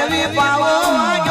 એવી પાવો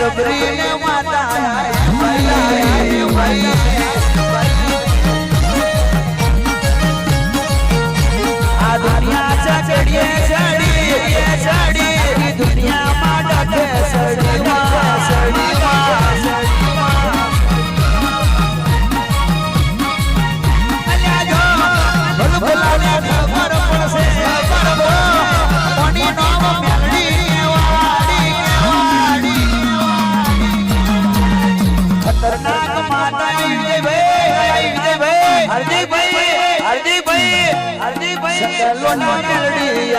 ડબરી ને માતા આ દુનિયા ચડીએ ચડીએ ચડીએ. સકલો ના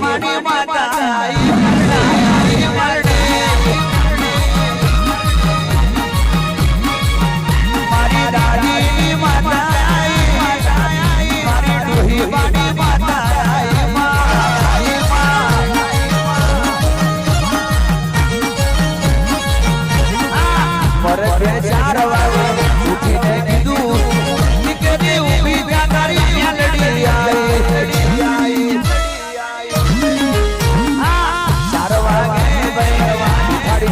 મારી માતા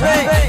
Hey.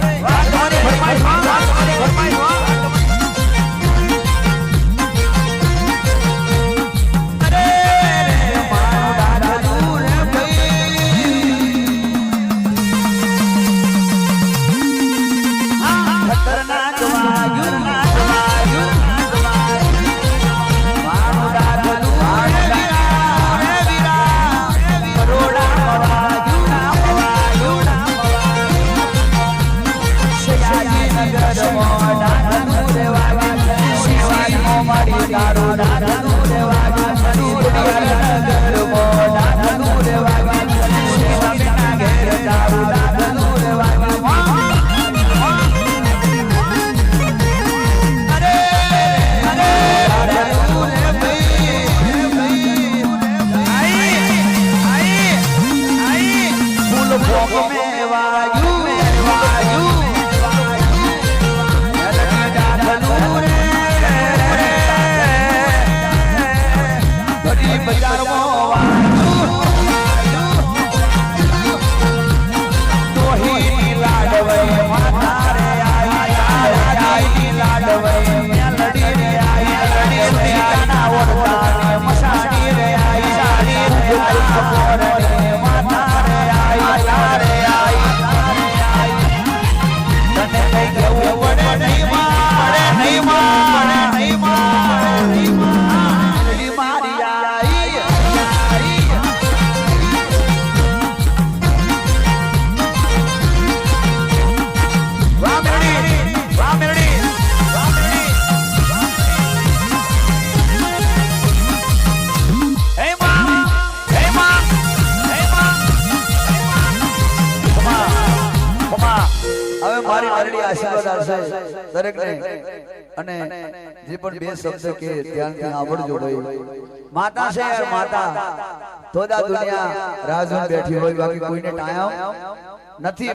મારી વાલડી આશીર્વાદ આપશે. દરેકને અને જે પણ બે શબ્દ કે ધ્યાનથી આવડજો ભાઈ. માતા છે માતા થોડા દુનિયા રાજમાં બેઠી હોય બાકી કોઈને ટાયા નથી.